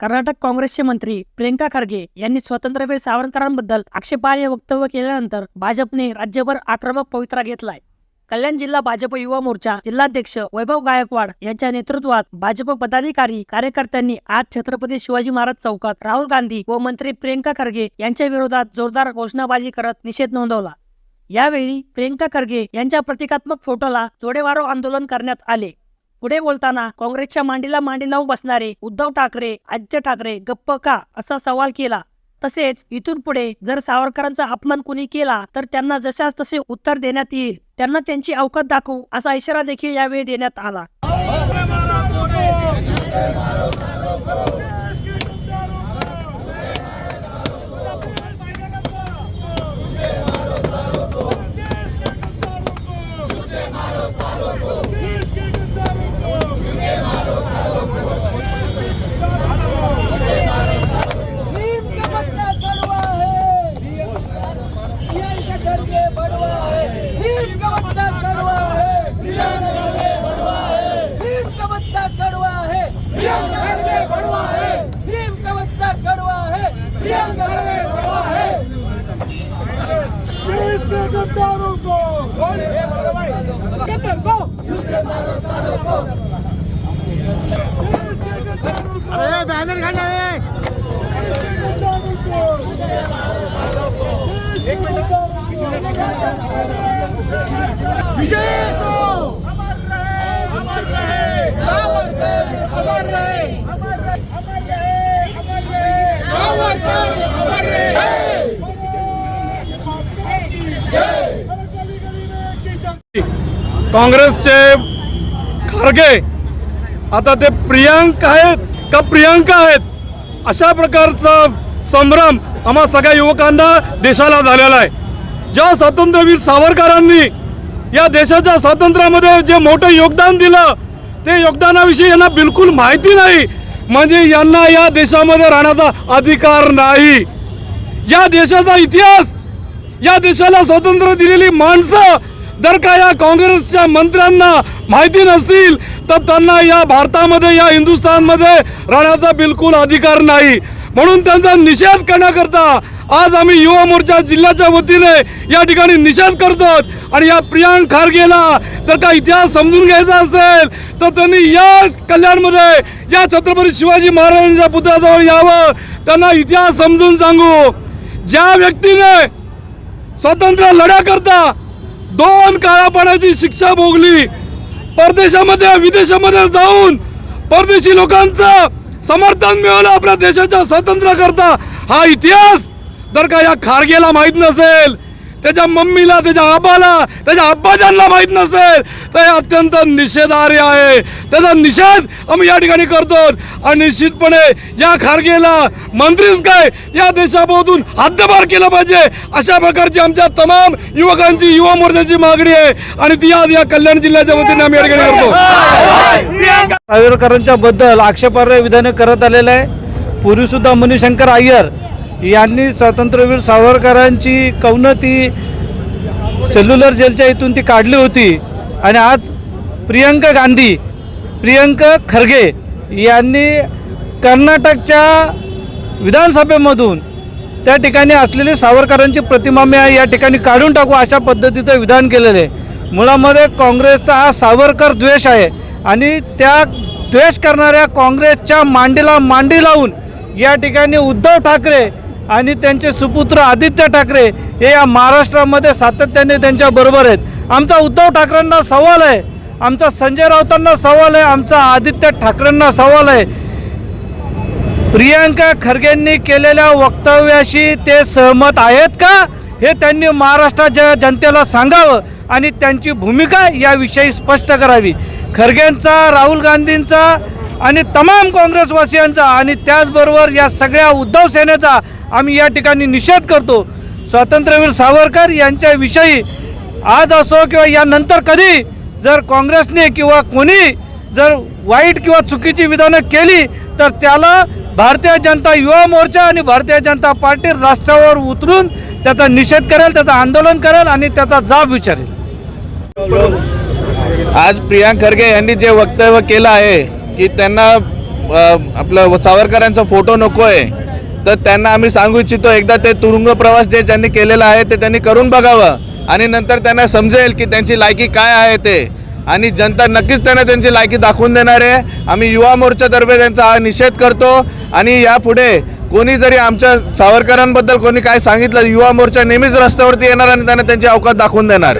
कर्नाटक काँग्रेसचे मंत्री प्रियंका खरगे यांनी स्वातंत्र्यवीर सावरकरांबद्दल आक्षेपार्ह वक्तव्य केल्यानंतर भाजपने राज्यभर आक्रमक पवित्रा घेतलाय. कल्याण जिल्हा भाजप युवा मोर्चा जिल्हाध्यक्ष वैभव गायकवाड यांच्या नेतृत्वात भाजप पदाधिकारी कार्यकर्त्यांनी आज छत्रपती शिवाजी महाराज चौकात राहुल गांधी व मंत्री प्रियंका खरगे यांच्या विरोधात जोरदार घोषणाबाजी करत निषेध नोंदवला. यावेळी प्रियंका खरगे यांच्या प्रतिकात्मक फोटोला जोडेवारो आंदोलन करण्यात आले. पुढे बोलताना काँग्रेसच्या मांडीला मांडी लावून बसणारे उद्धव ठाकरे आदित्य ठाकरे गप्प का? असा सवाल केला. तसेच इथून पुढे जर सावरकरांचा अपमान कुणी केला तर त्यांना जशास तसे उत्तर देण्यात येईल. त्यांना त्यांची अवकात दाखवू असा इशारा देखील यावेळी देण्यात आला भीम का बच्चा कड़वा है भीम का करके बड़वा है भीम का बच्चा कड़वा है भीम का बच्चा कड़वा है भीम का करके बड़वा है भीम का बच्चा कड़वा है भीम का करके बड़वा है देश के गद्दारों को गद्दार को देश के गद्दारों को अरे बैनर विजय काँग्रेसचे खारगे आता ते प्रियांका आहेत का प्रियांका आहेत? अशा प्रकारचा संभ्रम आम्हा सगळ्या युवकांना देशाला झालेला आहे. ज्या स्वातंत्र्यवीर सावरकरांनी या देशाच्या स्वातंत्र्यामध्ये जे मोठं योगदान दिलं ते योगदानाविषयी यांना बिलकुल माहिती नाही. म्हणजे यांना या देशामध्ये राहण्याचा अधिकार नाही. या देशाचा इतिहास या देशाला स्वातंत्र्य दिलेली माणसं जर का या काँग्रेसच्या मंत्र्यांना माहिती नसतील तर त्यांना या भारतामध्ये या हिंदुस्थानमध्ये राहण्याचा बिलकुल अधिकार नाही. म्हणून त्यांचा निषेध करण्याकरता आज आम्ही युवा मोर्चा जिल्ह्याच्या वतीने या ठिकाणी निषेध करतो आणि या प्रियांक खारगेला जर का इतिहास समजून घ्यायचा असेल तर त्यांनी या कल्याणमध्ये या छत्रपती शिवाजी महाराजांच्या पुतळ्याजवळ यावं. त्यांना इतिहास समजून सांगू. ज्या व्यक्तीने स्वातंत्र्य लढ्या करता दोन काळापाण्याची शिक्षा भोगली. परदेशामध्ये विदेशामध्ये जाऊन परदेशी लोकांचं समर्थन मिळवलं आपल्या देशाच्या स्वातंत्र्याकरता. हा इतिहास जर का या खारगेला माहीत नसेल त्याच्या मम्मीला त्याच्या आबाला त्याच्या आब्बाजांना माहीत नसेल. तर हे अत्यंत निषेधार्य आहे. त्याचा निषेध आम्ही या ठिकाणी करतो. आणि निश्चितपणे या खारगेला मंत्रीच काय या देशाबोधून हद्दपार केलं पाहिजे. अशा प्रकारची आमच्या तमाम युवकांची युवा मोर्चाची मागणी आहे. आणि ती आज या कल्याण जिल्ह्याच्या वतीने आम्ही या ठिकाणी करतो. सावरकरांच्या बद्दल आक्षेपार्ह विधाने करत आलेलं आहे. पूर्वी सुद्धा मणिशंकर अय्यर यांनी स्वातंत्र्यवीर सावरकरांची कवनती सेल्युलर जेलच्या इथून ती काढली होती. आणि आज प्रियंका गांधी प्रियंका खरगे यांनी कर्नाटकच्या विधानसभेमधून त्या ठिकाणी असलेली सावरकरांची प्रतिमा मी या ठिकाणी काढून टाकू अशा पद्धतीचं विधान केलेलं आहे. मुळामध्ये काँग्रेसचा हा सावरकर द्वेष आहे आणि त्या द्वेष करणाऱ्या काँग्रेसच्या मांडीला मांडी लावून या ठिकाणी उद्धव ठाकरे आणि त्यांचे सुपुत्र आदित्य ठाकरे हे या महाराष्ट्रामध्ये सातत्याने त्यांच्या बरोबर आहेत. आमचा उद्धव ठाकरेंना सवाल आहे. आमचा संजय राऊतांना सवाल आहे. आमचा आदित्य ठाकरेंना सवाल आहे. प्रियांका खरगेंनी केलेल्या वक्तव्याशी ते सहमत आहेत का? हे त्यांनी महाराष्ट्राच्या जनतेला सांगावं आणि त्यांची भूमिका याविषयी स्पष्ट करावी. खरगेंचा राहुल गांधींचा आणि तमाम काँग्रेसवासियांचा आणि त्याचबरोबर या सगळ्या उद्धव सेनेचा आम्ही या ठिकाणी निषेध करतो. स्वातंत्र्यवीर सावरकर यांच्याविषयी आज असो किंवा यानंतर कधी जर काँग्रेसने किंवा कोणी जर वाईट किंवा चुकीची विधानं केली तर त्याला भारतीय जनता युवा मोर्चा आणि भारतीय जनता पार्टी रस्त्यावर उतरून त्याचा निषेध करेल त्याचं आंदोलन करेल आणि त्याचा जाब विचारेल. आज प्रियांक खरगे यांनी जे वक्तव्य केलं आहे की त्यांना आपलं सावरकरांचा फोटो नको आहे तर त्यांना आम्ही सांगू इच्छितो एकदा ते तुरुंग प्रवास जे ज्यांनी केलेला आहे ते त्यांनी करून बघावं. आणि नंतर त्यांना समजेल की त्यांची लायकी काय आहे ते. आणि जनता नक्कीच त्यांना त्यांची लायकी दाखवून देणार आहे. आम्ही युवा मोर्चातर्फे त्यांचा हा निषेध करतो. आणि यापुढे कोणी जरी आमच्या सावरकरांबद्दल कोणी काय सांगितलं युवा मोर्चा नेहमीच रस्त्यावरती येणार आणि त्यांना त्यांची अवकाश दाखवून देणार.